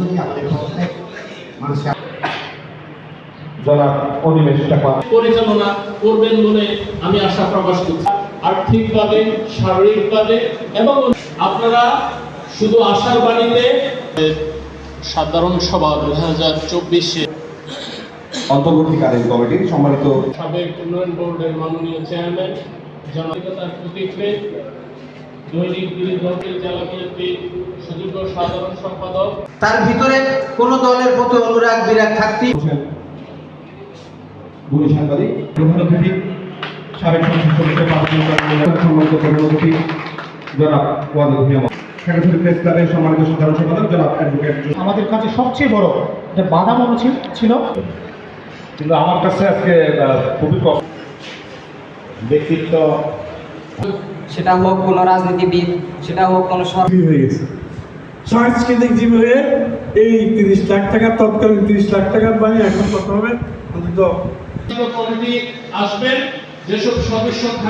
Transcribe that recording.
দিয়ে আমাদের প্রত্যেক মানুষের জনাব অনিমেষ পরিচালনা করবেন বলে আমি আশা প্রকাশ করছি। আর্থিকভাবে শারীরিকভাবে এবং আপনারা শুধু আশার বাণীতে সাধারণ সভা দু হাজার চব্বিশে অন্তর্বর্তীকালীন কমিটির সম্মানিত সাবেক উন্নয়ন বোর্ডের মাননীয় চেয়ারম্যান জনতার প্রতীক্ষে দৈনিক বিরোধী জেলা বিএনপি সুযোগ্য সাধারণ সম্পাদক। তার ভিতরে কোন দলের প্রতি অনুরাগ বিরাগ থাকতেই হোসেন সাংবাদিক প্রধান অতিথি সাবেক সংসদ সদস্য প্রাথমিক সম্মানিত প্রধান অতিথি জনাব ওয়াদুল রহমান ঢাকা শরীফ প্রেস ক্লাবের সম্মানিত সাধারণ সম্পাদক জনাব অ্যাডভোকেট আমাদের কাছে সবচেয়ে বড় একটা বাধা মনে ছিল- ছিল কিন্তু আমার কাছে আজকে খুবই কষ্ট। ব্যক্তিত্ব সেটা হোক কোনো রাজনীতিবিদ সেটা হোক কোনো হয়ে গেছে। সাংস্কৃতিক জীবনে এই তিরিশ লাখ টাকা তৎকালীন তিরিশ লাখ টাকার বাণী এখন কত হবে অন্তত কমিটি আসবেন যেসব সদস্য থাকবে